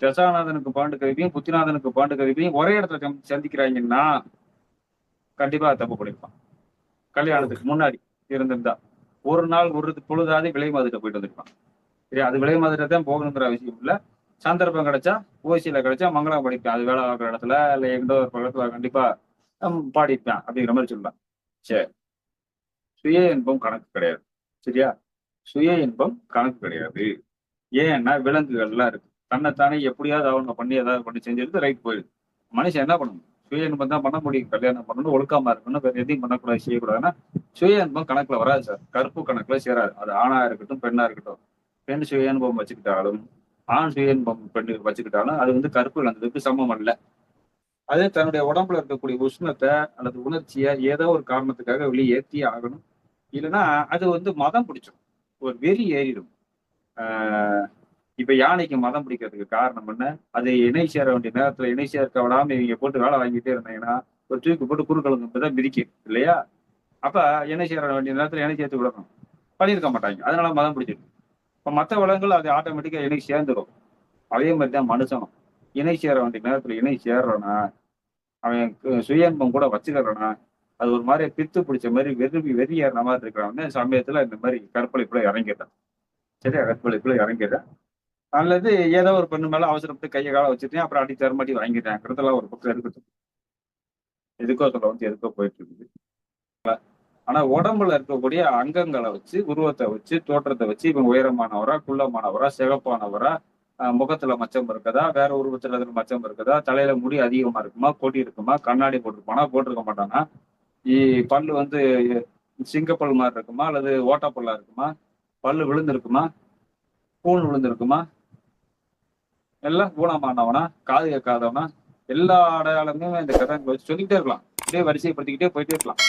தசாநாதனுக்கு bond கவிதையும் புத்திநாதனுக்கு bond கவிதையும் ஒரே இடத்துல சந்திக்கிறாங்கன்னா கண்டிப்பா தப்பு பண்ணிருப்பான். கல்யாணத்துக்கு முன்னாடி இருந்திருந்தா. ஒரு நாள் ஒரு பொழுதாவது விலை மாதிரிட்ட போயிட்டு வந்திருப்பான். சரி அது விலை மாதிரிட்ட தான் போகணுங்கிற அவசியம் இல்ல. சந்தர்ப்பம் கிடைச்சா ஓசியில கிடைச்சா மங்களம் படிப்பேன். அது வேலை பார்க்குற இடத்துல இல்ல எங்கோ ஒரு பக்கத்துல கண்டிப்பா பாடிப்பேன் அப்படிங்கிற மாதிரி சொல்லலாம் சரி. சுய இன்பம் கணக்கு கிடையாது. சரியா? சுய இன்பம் கணக்கு கிடையாது. ஏன்னா விலங்குகள்லாம் இருக்கு. தன்னைத்தானே எப்படியாவது அவங்க பண்ணி ஏதாவது பண்ணி செஞ்சிருந்து ரைட் போயிடுது. மனுஷன் என்ன பண்ணணும்? சுய இன்பம் தான் பண்ண முடியும். கல்யாணம் பண்ணணும் ஒழுக்கமா இருக்கணும் வேற எதையும் பண்ணக்கூடாது செய்யக்கூடாதுன்னா சுய இன்பம் கணக்குல வராது சார். கருப்பு கணக்குல சேராது. அது ஆணா இருக்கட்டும் பெண்ணா இருக்கட்டும். பெண் சுய இன்பம் வச்சுக்கிட்டாலும் ஆண் சுய இன்பம் பெண் வச்சுக்கிட்டாலும் அது வந்து கருப்பு இழந்ததுக்கு சமம் அல்ல. அதே தன்னுடைய உடம்புல இருக்கக்கூடிய உஷ்ணத்தை அல்லது உணர்ச்சியை ஏதோ ஒரு காரணத்துக்காக வெளியே ஏற்றி ஆகணும். இல்லைன்னா அது வந்து மதம் பிடிச்சிடும் ஒரு வெறி ஏறிடும். ஆஹ் இப்ப யானைக்கு மதம் பிடிக்கிறதுக்கு காரணம் என்ன? அது இணை சேர வேண்டிய நேரத்துல இணை சேர்க்க விடாம இவங்க போட்டு வேலை வாங்கிட்டே இருந்தாங்கன்னா ஒரு தூக்கி போட்டு குறுக்கலங்கு தான் இல்லையா? அப்ப இணை சேர வேண்டிய நேரத்துல இணை சேர்த்து விடணும். பண்ணியிருக்க மாட்டாங்க. அதனால மதம் பிடிச்சிருக்கு இப்ப மற்ற வளங்கள் அது ஆட்டோமேட்டிக்கா இணை சேர்ந்துடும் அதே மாதிரி தான் மனுஷனும். இணை சேர வேண்டிய நேரத்துல இணை சேர்றானா அவன் சுயன்பம் சுய கூட வச்சுக்கிறானா அது ஒரு மாதிரி பித்து பிடிச்ச மாதிரி வெறுவி வெறியேறின மாதிரி இருக்கிறவன் சமயத்துல இந்த மாதிரி கற்பழிப்புல இறங்கிடுறான். சரியா? கற்பழிப்புல இறங்கிடுறான். அல்லது ஏதோ ஒரு பெண்ணு மேல அவசரப்பட்டு கையை கால வச்சுட்டேன் அப்புறம் அடி தரமாட்டி வாங்கிட்டேங்கிறதெல்லாம் ஒரு பக்கம் இருக்கட்டும். எதுக்கோ சொல்ல வந்து எதுக்கோ போயிட்டு இருக்குது. ஆனா உடம்புல இருக்கக்கூடிய அங்கங்களை வச்சு உருவத்தை வச்சு தோற்றத்தை வச்சு இவன் உயரமானவரா குள்ளமானவரா சிகப்பானவரா முகத்துல மச்சம் இருக்குதா வேற உருவத்துல எதுவும் மச்சம் இருக்குதா தலையில முடி அதிகமா இருக்குமா கொடி இருக்குமா கண்ணாடி போட்டிருப்பானா போட்டிருக்க மாட்டானா? இ- பல்லு வந்து சிங்கப்பல் மாதிரி இருக்குமா அல்லது ஓட்டப்பல்லா இருக்குமா? பல்லு விழுந்திருக்குமா? கூண் விழுந்திருக்குமா? எல்லாம் ஊனமானவனா காது கேட்காதவனா எல்லா அடையாளமுமே இந்த கதை வச்சு சொல்லிக்கிட்டே இருக்கலாம். அப்படியே வரிசைப்படுத்திக்கிட்டே போயிட்டே இருக்கலாம்.